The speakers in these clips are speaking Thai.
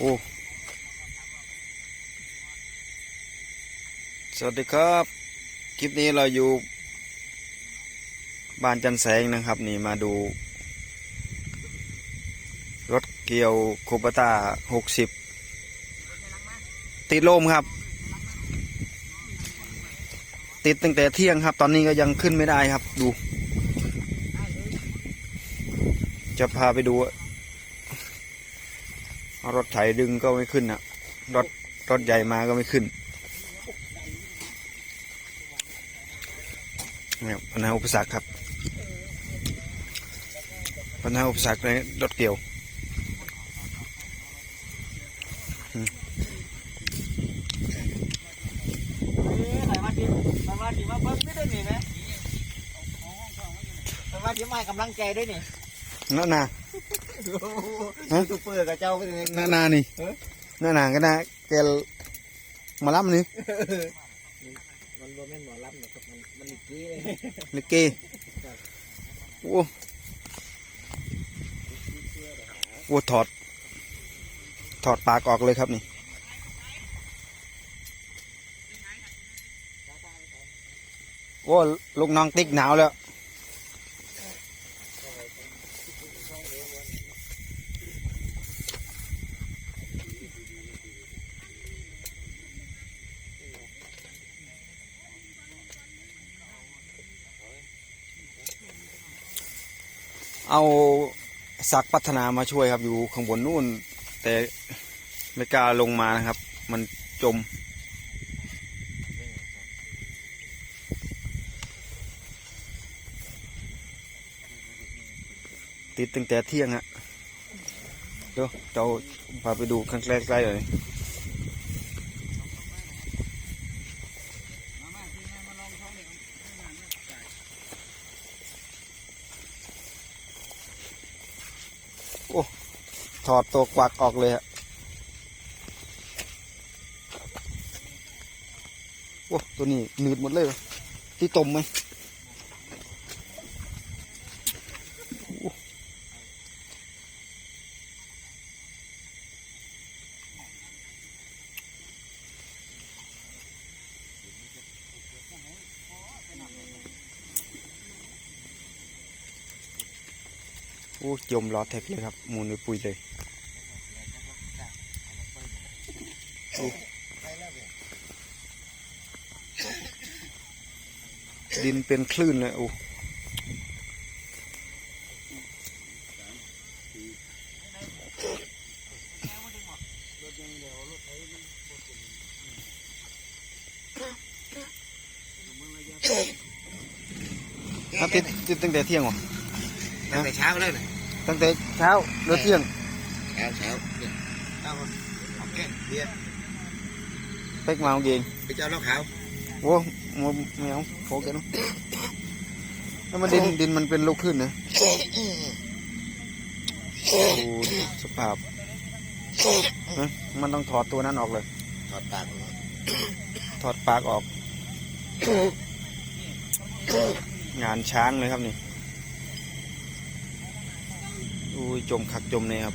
โอ้สวัสดีครับ คลิปนี้เราอยู่บ้านจันแสงนะครับนี่มาดู รถเกี่ยวโคบต้าหกสิบติดลมครับ ติดตั้งแต่เที่ยงครับ ตอนนี้ก็ยังขึ้นไม่ได้ครับดู จะพาไปดู รถไถดึงก็ไม่ขึ้นอะรถรถใหญ่มาก็ไม่ขึ้นเนี่ยปัญหาอุปสรรคครับ ปัญหาอุปสรรคในรถเกี่ยวสามารถที่สามารถที่มาเบิ้งได้ด้วยนี่นะสามารถที่มาให้กำลังใจด้วยนี่นั่นน่ะ ฮะยูทูบเบอร์กับเจ้าเป็นยังไงนั่นน่ะนี่เอ๊ะนั่นน่ะก็น่าแกมารับนี่มันโรแมนหมอรับนะครับมันมันอีกทีเลยลิกเก้โอ้โอ้ถอด ถอดปากออกเลยครับนี่โอ้ลูกน้องติ๊กหนาวแล้ว เอา ซักพัฒนามาช่วยครับอยู่ข้างบนนู่น แต่ไม่กล้าลงมานะครับ มันจม ติดตั้งแต่เที่ยงฮะเดี๋ยวเราพาไปดูข้างใกล้เลย ถอดตัวกวักออกเลยฮะโอ้ตัวนี้หนืดหมดเลยที่ตมไหม โอ้จมล้อแท็กเลยครับหมูนปุยเลยโอ้ดินเป็นคลื่นเลยโอ้ถ้าติดติดตั้งแต่เที่ยงวะตั้งแต่เช้าเลยนะ ตั้งแต่เช้าหรือเที่ยง เช้าเช้าเนี่ยเอาโอเคเบียร์เป๊กมาเอาเองไปเจ้าเหล้าขาวโอ้มไม่เอาโผล่แกเนาะแล้วมันดินดินมันเป็นลูกขึ้นนะโอ้สภาพฮะมันต้องถอดตัวนั้นออกเลย ถอดปากถอดปากออก งานช้างเลยครับนี่ อุ้ยจมขักจมเนี่ยครับ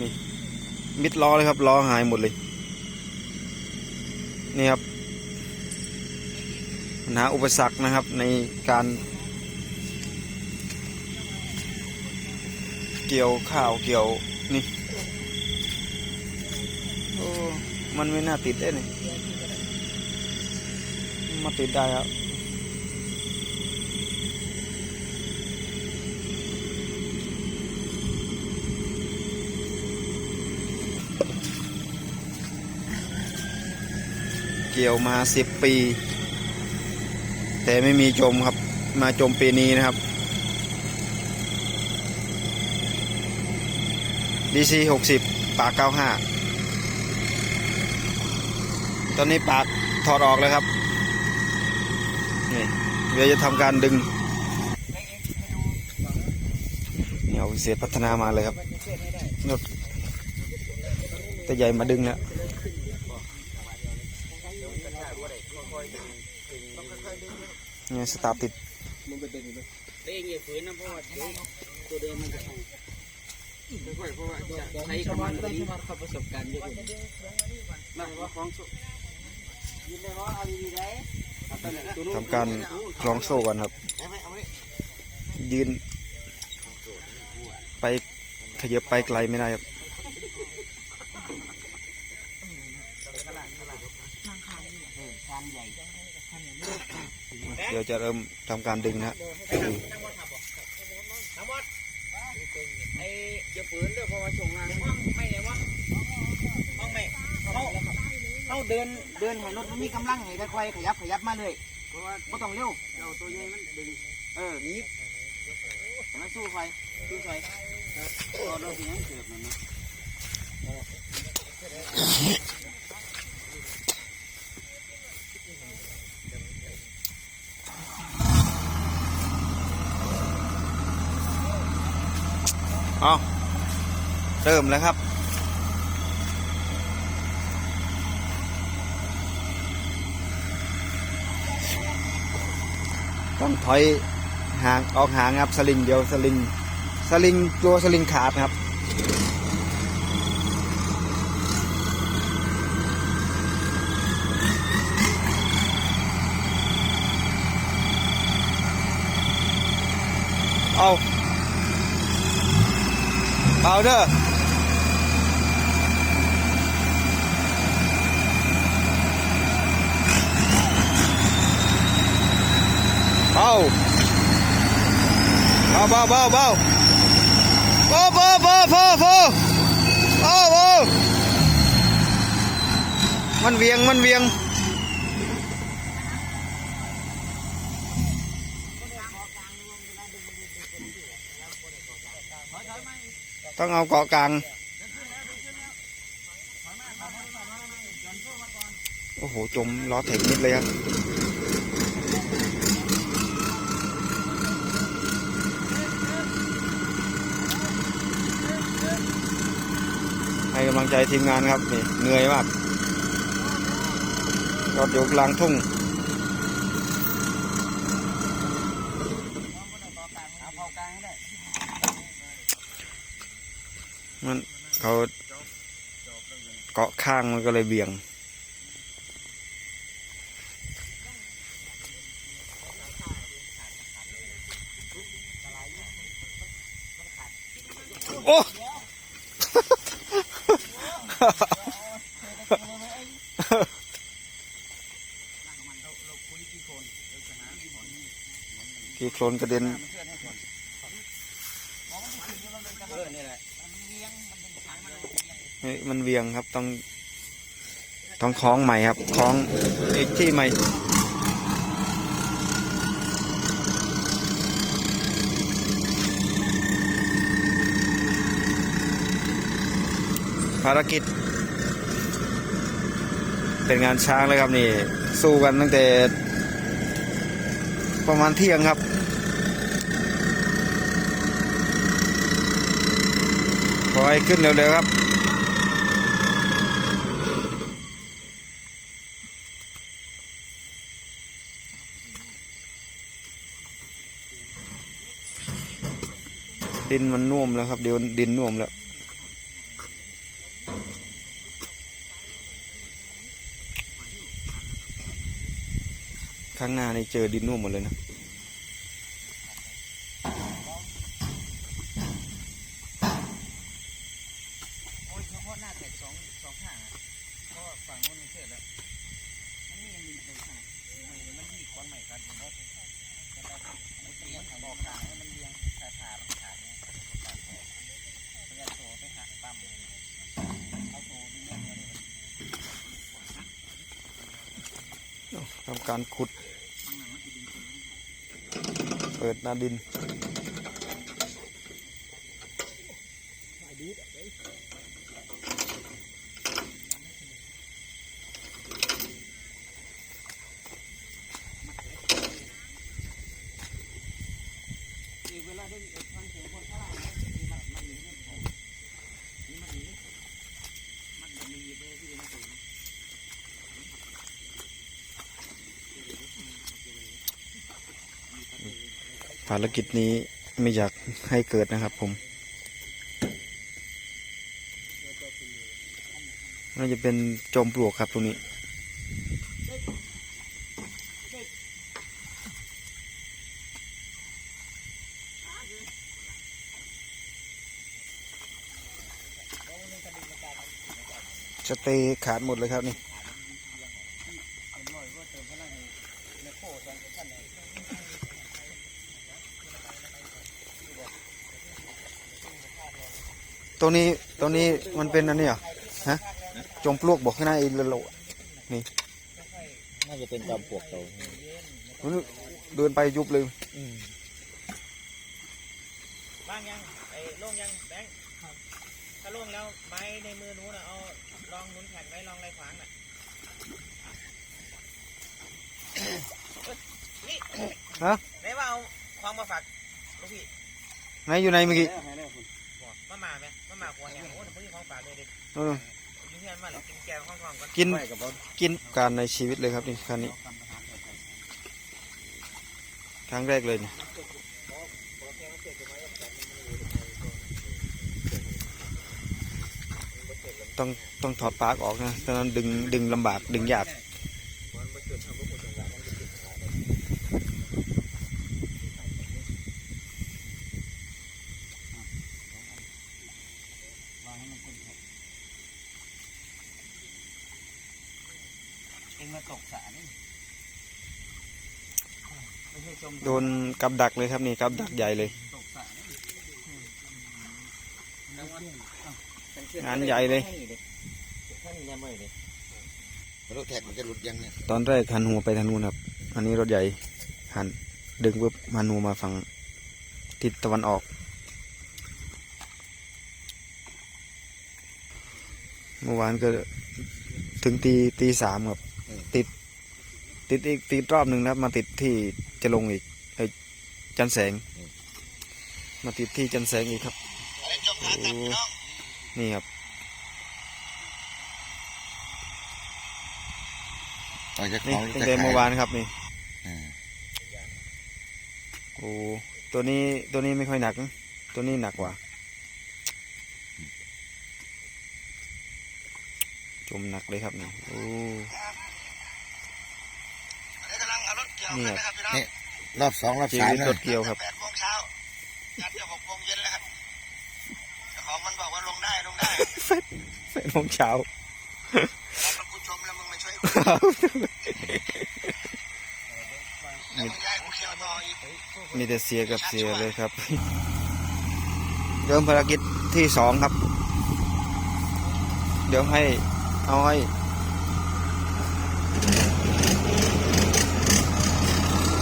นี่มิดล้อเลยครับล้อหายหมดเลยนี่ครับปัญหาอุปสรรคนะครับในการ เกี่ยวข้าวเกี่ยวนี่โอ้มันไม่น่าติดได้นี่มาติดได้ครับ เกี่ยวมาสิบปี แต่ไม่มีจมครับ มาจมปีนี้นะครับ DC หกสิบปากเก้าห้าตอนนี้ปากถอดออกเลยครับ นี่เดี๋ยวจะทำการดึงเนี่ยเอาเศษพัฒนามาเลยครับรถแต่ใหญ่มาดึงแล้ว เนี่ยสตาร์ติดมันเป็นเด็กอยู่เลยเองอย่าฝืนนะเพราะว่าตัวเดิมมันจะพังค่อยๆเพราะว่าจะใช้กำลังตัวนี้ประสบการณ์เยอะกว่าของสุดยินได้ทำการคล้องโซ่กันครับ ยืน ไปขยับไปไกลไม่ได้ครับ เดี๋ยวจะเริ่มทำการดึงนะไอ้จะปืนเด้อเพราะว่าส่งงานไม่เลยวะห้องไม่เขาเขาเดินเดินให้รถมันมีกำลังให้ค่อยๆขยับขยับมาเลยเพราะว่าไม่ต้องเร็วเจ้าตัวใหญ่มันดึงเออยิบให้มันสู้ไฟสู้ไฟพอเราสิยังเกิดมันนะ เอาเริ่มแล้วครับ ต้องถอยห่างออกหางครับสลิงเดียวสลิงสลิงตัวสลิงขาดครับเอา เอาเด้อเอาเบาเบาเบาเบาเบาเบาเบาเบาเบาเอาเอามันเวียงมันเวียง ต้องเอาเกาะกลาง โอ้โห จมล้อแท็กนิดเลยครับ ให้กำลังใจทีมงานครับ นี่เหนื่อยมากรถอยู่กลางทุ่ง เอาเผากลางให้ได้ มัน เขาเกาะข้างมันก็เลยเบี่ยง โอ้กี่โคลนกระเด็น เออนี่แหละ เฮ้ยมันเวียงครับต้อง ต้องคล้องใหม่ครับคล้องอีกที่ใหม่ภารกิจ เป็นงานช้างเลยครับนี่ สู้กันตั้งแต่ ประมาณเที่ยงครับ ขอให้ขึ้นเร็วๆครับ ดินมันน่วมแล้วครับเดี๋ยวดินน่วมแล้วข้างหน้านี่เจอดินน่วมหมดเลยนะ โอ้ยเฉพาะหน้าแตกสองสองข้างอะเพราะว่าฝั่งโน้นมันเสร็จแล้วมันนี่ยังมีหนึ่งข้างมันมันมีควันใหม่กันมันก็มันเสียงบอกกลางให้มันเลี้ยงขาขามันขาดเนี่ยขาดแผลพยายามโตไปหักปั๊มเอาโตดึงเงี้ยเนี่ย ทำการขุด เปิดนาดินอีกเวลาได้ฟังเสียงคนข้า ภารกิจนี้ไม่อยากให้เกิดนะครับผมน่าจะเป็นจอมปลวกครับตรงนี้จะเตะขาดหมดเลยครับนี่ ตัวนี้ตัวนี้มันเป็นอันนี้เหรอฮะจมปลวกบอกข้างหน้าอีเลโลน่าจะเป็นจอมปลวกโตมันเดินไปยุบเลยบ้างยังไอ้โล่งยังแบงค์ถ้าโล่งแล้วไม้ในมือหนู้นน่ะเอาลองหมุนแผ่นไว้ลองอะไรขวางน่ะนี่ฮะไหนว่าเอาความมาฝากลูกพี่ไหนอยู่ในเมื่อกี้บอก มามาไหมมามาหัวแหงโอ้ยเพิ่งของฝากเลยเด็กเอออยู่เฮียนมาแล้วกินแกงข้องๆก่อนกินกินการในชีวิตเลยครับนี่คันนี้ ครั้งแรกเลยนี่ต้องต้องถอดปลั๊กออกนะตอนนั้นดึงดึงลำบากดึงยาก เองมาตกสระนี่ไม่ใช่ชมโดนกับดักเลยครับนี่กับดักใหญ่เลย ตกสระนี่งานใหญ่เลย ท่านยังไม่เลยรถแท็กมันจะหลุดยังเนี่ยตอนแรกหันหัวไปทางนู้นครับ อันนี้รถใหญ่หันดึงปุ๊บหันหัวมาฝั่งทิศตะวันออก เมื่อวานก็ถึงตีตีสามครับ ติด ติดอีกติดรอบหนึ่งนะครับ มาติดที่จะลงอีกไอ้จันแสง มาติดที่จันแสงอีกครับโอ้นี่ครับออกจากขนี่องตั้งแต่เมื่อวานครับนี่อ่าโอ้ตัวนี้ตัวนี้ไม่ค่อยหนักนะตัวนี้หนักกว่า จมหนักเลยครับนี่โอ้กำลังเอารถเกี่ยวนี่กันครับนะครับพี่น้องรอบสองรอบชีสามวิตนะรถเกี่ยวครับแปดโมงเช้ายันจะหกโมงเย็นแล้วครับเจ้าของมันบอกว่าลงได้ลงได้แปดโมงเช้าแล้วกูชมแล้วมึงมาช่วยกูแล้วมึงย้ายกูเกี่ยวต่ออีกมีแต่เสียกับเสียเลยครับ เริ่มภารกิจที่สองครับ เดี๋ยวให้ เอาให้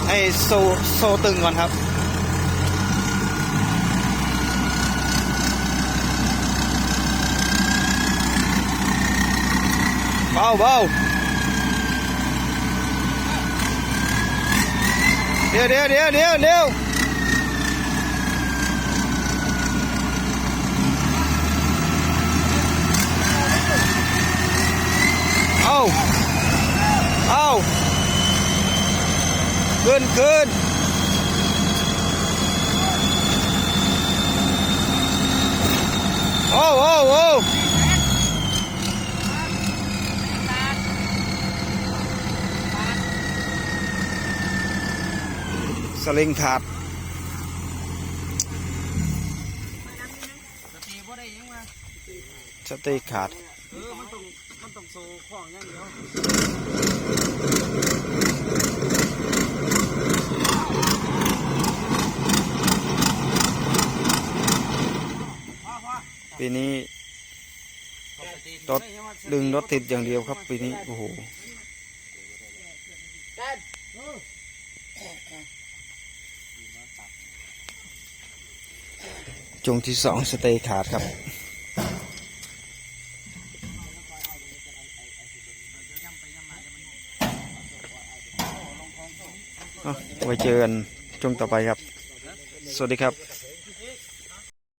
ให้โซโซตึงก่อนครับเบาเบาเดี๋ยวเดี๋ยวเดี๋ยวเดี๋ยวเดี๋ยว เอาเอาขึ้นขึ้นโอ้โอ้โอ้สลิงขาดสติขาด มันต้องโซ่ข้องอย่างเดียวปีนี้รถดึงรถติดอย่างเดียวครับปีนี้โอ้โหจงที่สองสเตย์ขาดครับ ไว้เจอกันช่วงต่อไปครับ สวัสดีครับ